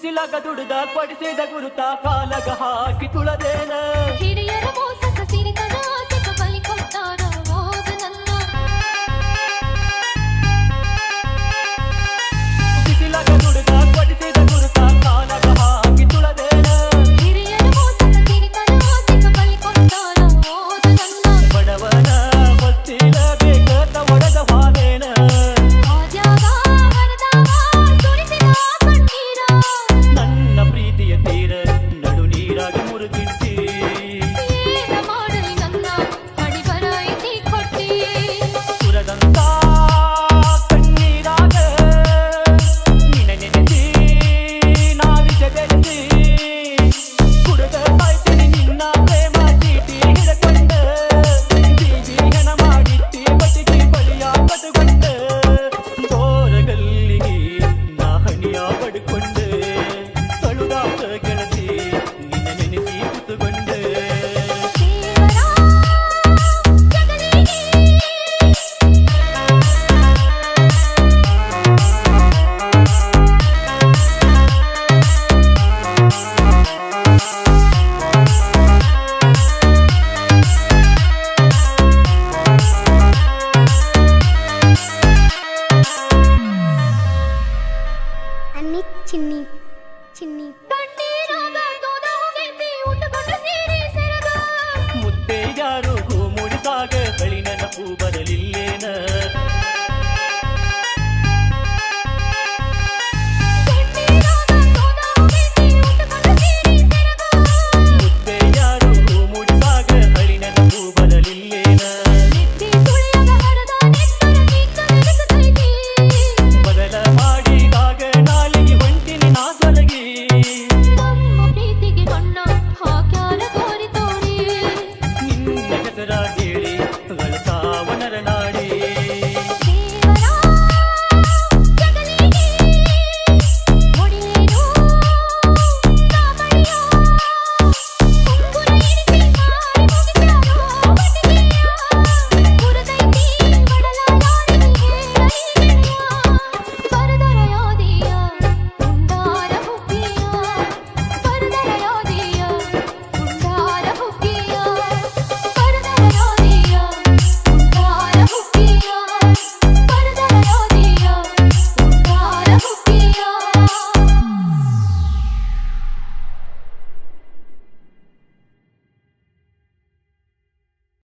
ಬಿಸಿಲಾಗ ದುಡಿದ ಪಡಿಸಿದ ಗುರುತ ಕಾಲಗ ಹಾಕಿ ತುಳದೇನ the girl.